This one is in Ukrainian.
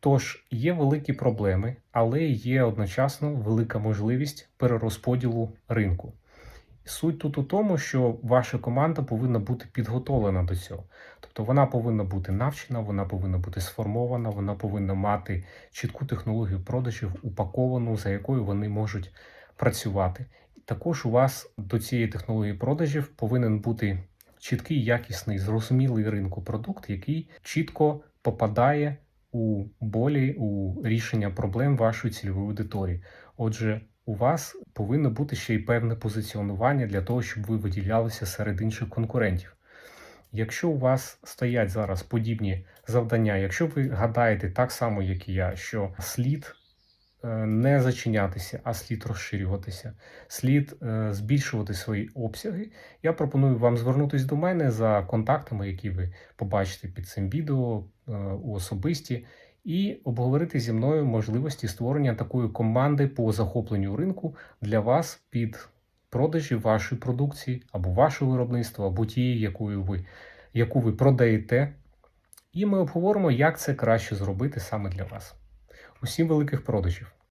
Тож є великі проблеми, але є одночасно велика можливість перерозподілу ринку. Суть тут у тому, що ваша команда повинна бути підготовлена до цього. Тобто вона повинна бути навчена, вона повинна бути сформована, вона повинна мати чітку технологію продажів, упаковану, за якою вони можуть працювати. Також у вас до цієї технології продажів повинен бути чіткий, якісний, зрозумілий ринку продукт, який чітко попадає у болі, у рішення проблем вашої цільової аудиторії. Отже, у вас повинно бути ще й певне позиціонування для того, щоб ви виділялися серед інших конкурентів. Якщо у вас стоять зараз подібні завдання, якщо ви гадаєте так само, як і я, що слід не зачинятися, а слід розширюватися, слід е, збільшувати свої обсяги, я пропоную вам звернутися до мене за контактами, які ви побачите під цим відео е, у особисті, і обговорити зі мною можливості створення такої команди по захопленню ринку для вас під продажі вашої продукції або вашого виробництва, або тієї, якою ви, яку ви продаєте. І ми обговоримо, як це краще зробити саме для вас. Усім великих продажів!